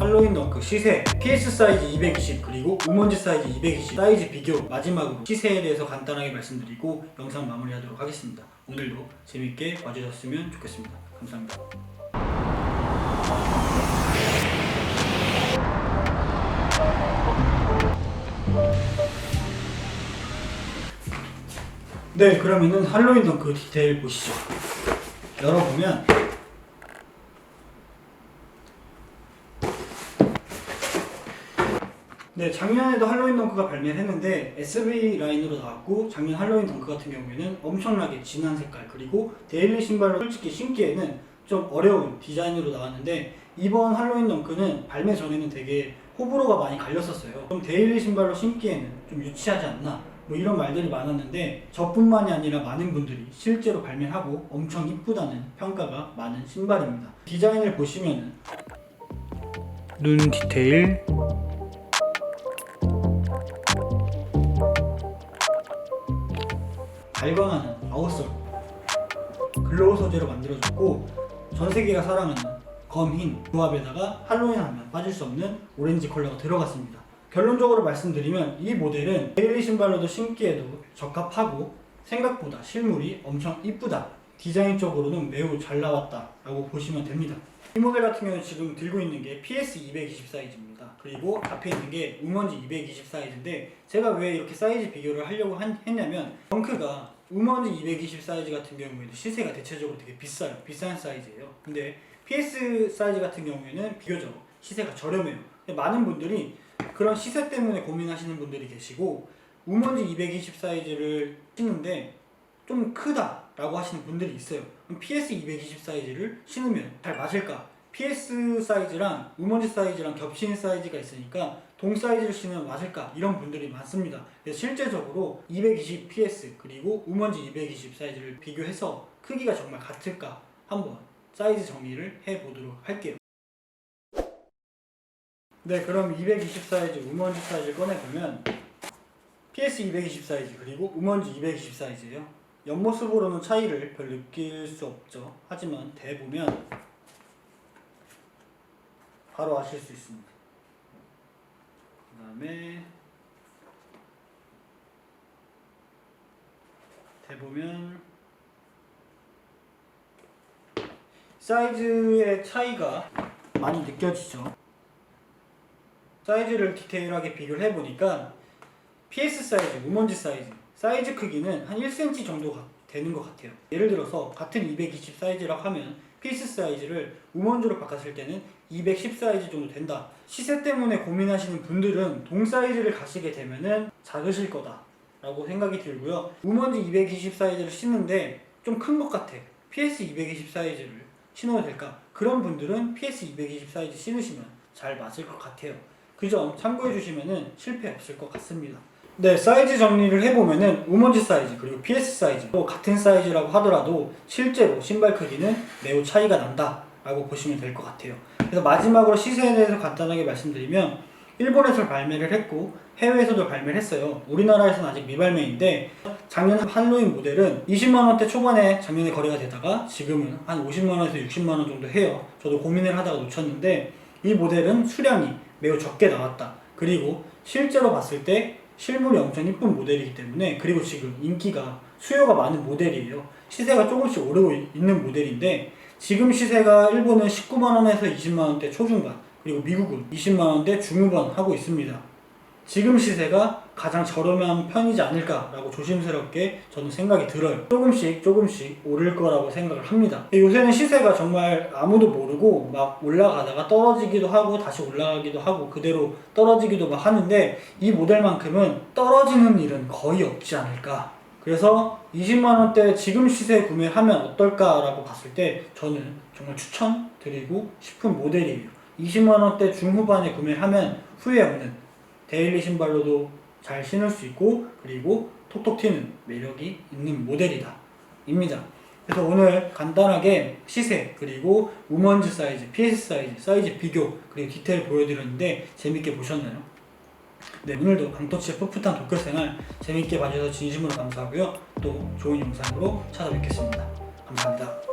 할로윈 덩크 시세, PS 사이즈 220 그리고 우먼지 사이즈 220 사이즈 비교 마지막으로 시세에 대해서 간단하게 말씀드리고 영상 마무리하도록 하겠습니다. 오늘도 재밌게 봐주셨으면 좋겠습니다. 감사합니다. 네, 그러면은 할로윈 덩크 디테일 보시죠. 열어보면 네, 작년에도 할로윈 덩크가 발매를 했는데 SB 라인으로 나왔고 작년 할로윈 덩크 같은 경우에는 엄청나게 진한 색깔 그리고 데일리 신발로 솔직히 신기에는 좀 어려운 디자인으로 나왔는데 이번 할로윈 덩크는 발매 전에는 되게 호불호가 많이 갈렸었어요. 좀 데일리 신발로 신기에는 좀 유치하지 않나 뭐 이런 말들이 많았는데 저뿐만이 아니라 많은 분들이 실제로 발매하고 엄청 이쁘다는 평가가 많은 신발입니다. 디자인을 보시면은 눈 디테일 발광하는 아웃솔 글로우 소재로 만들어졌고 전 세계가 사랑하는 검흰 조합에다가 할로윈 하면 빠질 수 없는 오렌지 컬러가 들어갔습니다. 결론적으로 말씀드리면 이 모델은 데일리 신발로도 신기에도 적합하고 생각보다 실물이 엄청 이쁘다. 디자인적으로는 매우 잘 나왔다 라고 보시면 됩니다. 이 모델 같은 경우는 지금 들고 있는 게 PS 220 사이즈입니다. 그리고 앞에 있는 게 우먼지 220 사이즈인데 제가 왜 이렇게 사이즈 비교를 하려고 한- 했냐면 덩크가 우먼지 220 사이즈 같은 경우에도 시세가 대체적으로 되게 비싸요. 비싼 사이즈예요. 근데 PS 사이즈 같은 경우에는 비교적 시세가 저렴해요. 많은 분들이 그런 시세 때문에 고민하시는 분들이 계시고 우먼지 220 사이즈를 신는데 좀 크다라고 하시는 분들이 있어요. PS 220 사이즈를 신으면 잘 맞을까? PS 사이즈랑 우먼지 사이즈랑 겹치는 사이즈가 있으니까 동 사이즈를 신으면 맞을까? 이런 분들이 많습니다. 그래서 실제적으로 220 PS 그리고 우먼지 220 사이즈를 비교해서 크기가 정말 같을까? 한번 사이즈 정리를 해보도록 할게요. 네, 그럼 220 사이즈 우먼지 사이즈를 꺼내보면 PS 220 사이즈 그리고 우먼지 220 사이즈예요. 옆모습으로는 차이를 별 느낄 수 없죠. 하지만 대보면 바로 아실 수 있습니다. 그 다음에 대보면 사이즈의 차이가 많이 느껴지죠. 사이즈를 디테일하게 비교를 해보니까 PS 사이즈, 우먼지 사이즈 사이즈 크기는 한 1cm 정도 가- 되는 것 같아요. 예를 들어서 같은 220 사이즈라고 하면 PS 사이즈를 우먼지로 바꿨을 때는 210 사이즈 정도 된다. 시세 때문에 고민하시는 분들은 동 사이즈를 가시게 되면은 작으실 거다 라고 생각이 들고요. 우먼지 220 사이즈를 신는데 좀 큰 것 같아. PS 220 사이즈를 신어도 될까? 그런 분들은 PS 220 사이즈 신으시면 잘 맞을 것 같아요. 그 점 참고해 주시면은 실패 없을 것 같습니다. 네, 사이즈 정리를 해보면은 우먼지 사이즈 그리고 PS 사이즈 또 같은 사이즈라고 하더라도 실제로 신발 크기는 매우 차이가 난다라고 보시면 될 것 같아요. 그래서 마지막으로 시세에 대해서 간단하게 말씀드리면 일본에서 발매를 했고 해외에서도 발매를 했어요. 우리나라에서는 아직 미발매인데 작년 할로윈 모델은 20만 원대 초반에 작년에 거래가 되다가 지금은 한 50만 원에서 60만 원 정도 해요. 저도 고민을 하다가 놓쳤는데 이 모델은 수량이 매우 적게 나왔다. 그리고 실제로 봤을 때 실물이 엄청 이쁜 모델이기 때문에 그리고 지금 인기가 수요가 많은 모델이에요. 시세가 조금씩 오르고 있- 있는 모델인데 지금 시세가 일본은 19만 원에서 20만 원대 초중반 그리고 미국은 20만 원대 중후반 하고 있습니다. 지금 시세가 가장 저렴한 편이지 않을까라고 조심스럽게 저는 생각이 들어요. 조금씩 조금씩 오를 거라고 생각을 합니다. 요새는 시세가 정말 아무도 모르고 막 올라가다가 떨어지기도 하고 다시 올라가기도 하고 그대로 떨어지기도 막 하는데 이 모델만큼은 떨어지는 일은 거의 없지 않을까. 그래서 20만 원대 지금 시세에 구매하면 어떨까라고 봤을 때 저는 정말 추천드리고 싶은 모델이에요. 20만 원대 중후반에 구매하면 후회 없는 데일리 신발로도 잘 신을 수 있고 그리고 톡톡 튀는 매력이 있는 모델이다 입니다. 그래서 오늘 간단하게 시세 그리고 우먼즈 사이즈, PS 사이즈, 사이즈 비교 그리고 디테일 보여드렸는데 재밌게 보셨나요? 네 오늘도 강토치의 풋풋한 독서 생활 재밌게 봐주셔서 진심으로 감사하고요. 또 좋은 영상으로 찾아뵙겠습니다. 감사합니다